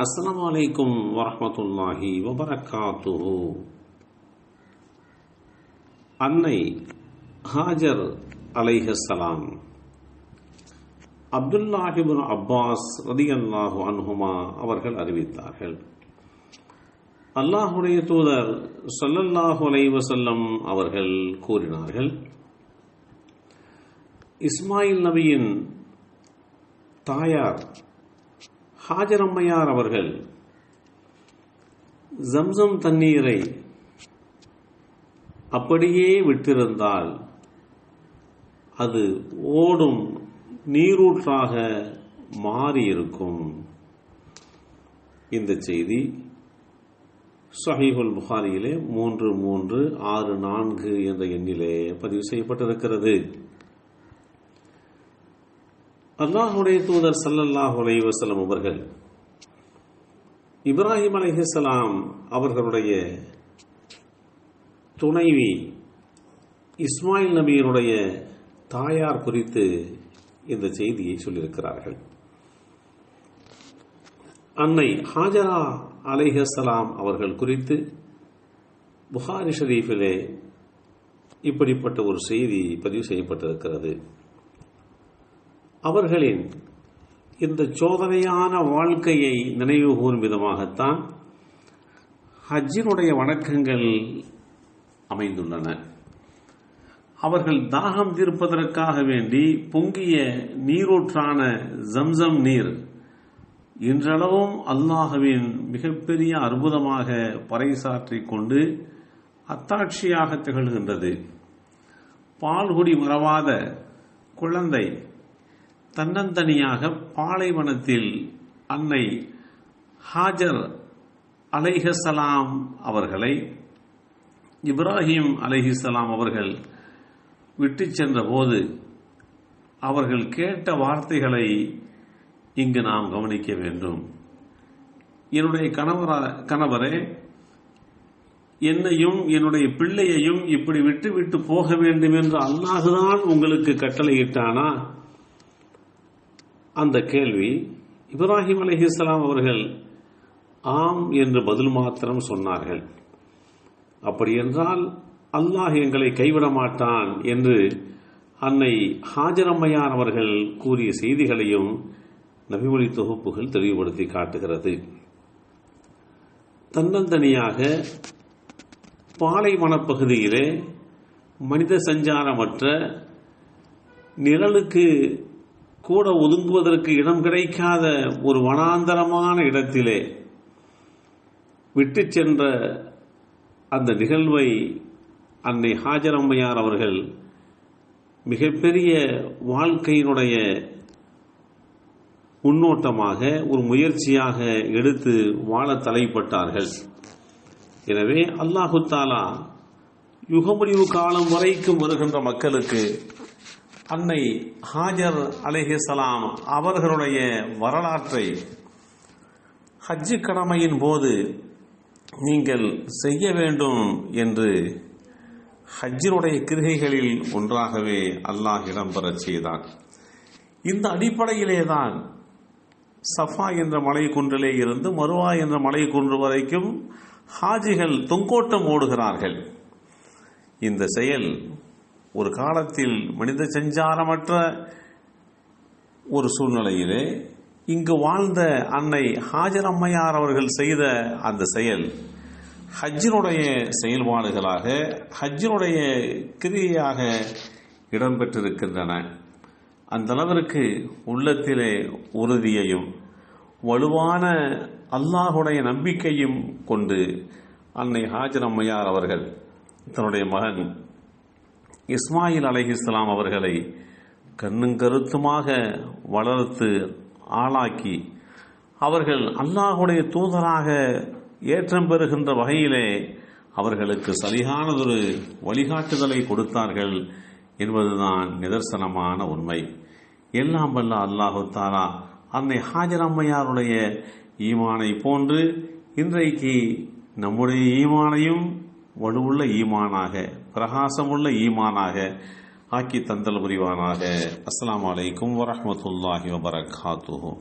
அஸ்லாம் அலைக்கும் வரமத்துல்லாஹி வபரகாத்து அன்னை ஹாஜர் அலைஹலாம் அப்துல்லாஹிபுன் அப்பாஸ் ரதியல்லாஹு அன்ஹுமா அவர்கள் அறிவித்தார்கள். அல்லாஹுடைய தூதர் சல்லல்லாஹு அலைவசல்லம் அவர்கள் கூறினார்கள் இஸ்மாயில் நபியின் தாயார் ஹாஜரம்மையார் அவர்கள் ஜம்சம் தண்ணீரை அப்படியே விட்டிருந்தால் அது ஓடும் நீரூற்றாக மாறியிருக்கும். இந்த செய்தி சஹீஹுல் புகாரியிலே மூன்று மூன்று ஆறு நான்கு என்ற எண்ணிலே பதிவு செய்யப்பட்டிருக்கிறது. அல்லாஹுடைய தூதர் சல்லல்லாஹ் அலைவசலம் அவர்கள் இப்ராஹிம் அலைஹிஸ்ஸலாம் அவர்களுடைய துணைவி இஸ்மாயில் நபியினுடைய தாயார் குறித்து இந்த செய்தியை சொல்லியிருக்கிறார்கள். அன்னை ஹாஜரா அலைஹலாம் அவர்கள் குறித்து புகாரி ஷரீஃபிலே இப்படிப்பட்ட ஒரு செய்தி பதிவு செய்யப்பட்டிருக்கிறது. அவர்களின் இந்த சோதனையான வாழ்க்கையை நினைவு கூறும் விதமாகத்தான் ஹஜ்ஜினுடைய வணக்கங்கள் அமைந்துள்ளன. அவர்கள் தாகம் தீர்ப்பதற்காக வேண்டி பொங்கிய நீரூற்றான ஜம்சம் நீர் இன்றளவும் அல்லாஹுவின் மிகப்பெரிய அற்புதமாக பறைசாற்றிக் கொண்டு அத்தாட்சியாக திகழ்கின்றது. பால்குடி மறவாத குழந்தை தன்னந்தனியாக பாலைவனத்தில் அன்னை ஹாஜர் அலைஹசலாம் அவர்களை இப்ராஹிம் அலைஹிசலாம் அவர்கள் விட்டு சென்றபோது அவர்கள் கேட்ட வார்த்தைகளை இங்கு நாம் கவனிக்க வேண்டும். என்னுடைய கணவரா கணவரே என்னையும் என்னுடைய பிள்ளையையும் இப்படி விட்டு விட்டு போக வேண்டும் என்று அல்லாஹுதான் உங்களுக்கு கட்டளையிட்டானா? அந்த கேள்வி இப்ராஹிம் அலிஹிஸ்லாம் அவர்கள் ஆம் என்று பதில் மாத்திரம் சொன்னார்கள். அப்படி என்றால் அல்லாஹ் எங்களை கைவிட மாட்டான் என்று அன்னை ஹாஜரம்மையார் அவர்கள் கூறிய செய்திகளையும் நபிமொழி தொகுப்புகள் தெளிவுபடுத்தி காட்டுகிறது. தன்னந்தனியாக பாலைவனப்பகுதியிலே மனித சஞ்சாரமற்ற நிழலுக்கு கூட ஒதுங்குவதற்கு இடம் கிடைக்காத ஒரு வனாந்தரமான இடத்திலே விட்டு சென்ற அந்த நிகழ்வை அன்னை ஹாஜரம்மையார் அவர்கள் மிகப்பெரிய வாழ்க்கையினுடைய முன்னோட்டமாக ஒரு முயற்சியாக எடுத்து வாழ தலைப்பட்டார்கள். எனவே அல்லாஹு தாலா யுகமுடிவு காலம் வரைக்கும் வருகின்ற மக்களுக்கு அன்னை ஹாஜர் அலேஹலாம் அவர்களுடைய வரலாற்றை ஹஜ்ஜு கடமையின் போது நீங்கள் செய்ய வேண்டும் என்று ஹஜ்ஜினுடைய கிருகைகளில் ஒன்றாகவே அல்லாஹ் இடம்பெறச் செய்தான். இந்த அடிப்படையிலே தான் சஃபா என்ற மலை குன்றிலே இருந்து மருவா என்ற மலை குன்று வரைக்கும் ஹாஜிகள் தொங்கோட்டம் ஓடுகிறார்கள். இந்த செயல் ஒரு காலத்தில் மனித சஞ்சாரமற்ற ஒரு சூழ்நிலையிலே இங்கு வாழ்ந்த அன்னை ஹாஜர் அம்மையார் அவர்கள் செய்த அந்த செயல் ஹஜ்ஜினுடைய செயல்பாடுகளாக ஹஜ்ஜினுடைய கிரியையாக இடம்பெற்றிருக்கின்றன. அந்த அளவிற்கு உள்ளத்திலே உறுதியையும் வலுவான அல்லாஹுடைய நம்பிக்கையும் கொண்டு அன்னை ஹாஜர் அம்மையார் அவர்கள் தன்னுடைய மகன் இஸ்மாயில் அலைஹிஸ்லாம் அவர்களை கண்ணுங்கருத்துமாக வளர்த்து ஆளாக்கி அவர்கள் அல்லாஹுடைய தூதராக ஏற்றம் பெறுகின்ற வகையிலே அவர்களுக்கு சரியானதொரு வழிகாட்டுதலை கொடுத்தார்கள் என்பதுதான் நிதர்சனமான உண்மை. எல்லாம் வல்ல அல்லாஹு தாரா அன்னை ஹாஜர் அம்மையாருடைய ஈமானை போன்று இன்றைக்கு நம்முடைய ஈமானையும் வலுவுள்ள ஈமானாக பிரகாசமுள்ள ஈமானாக ஆக்கி தந்தல் புரிவானாக. அஸ்லாம் அலைக்கும் வரமத்துல்லாஹி வபரகாத்துஹு.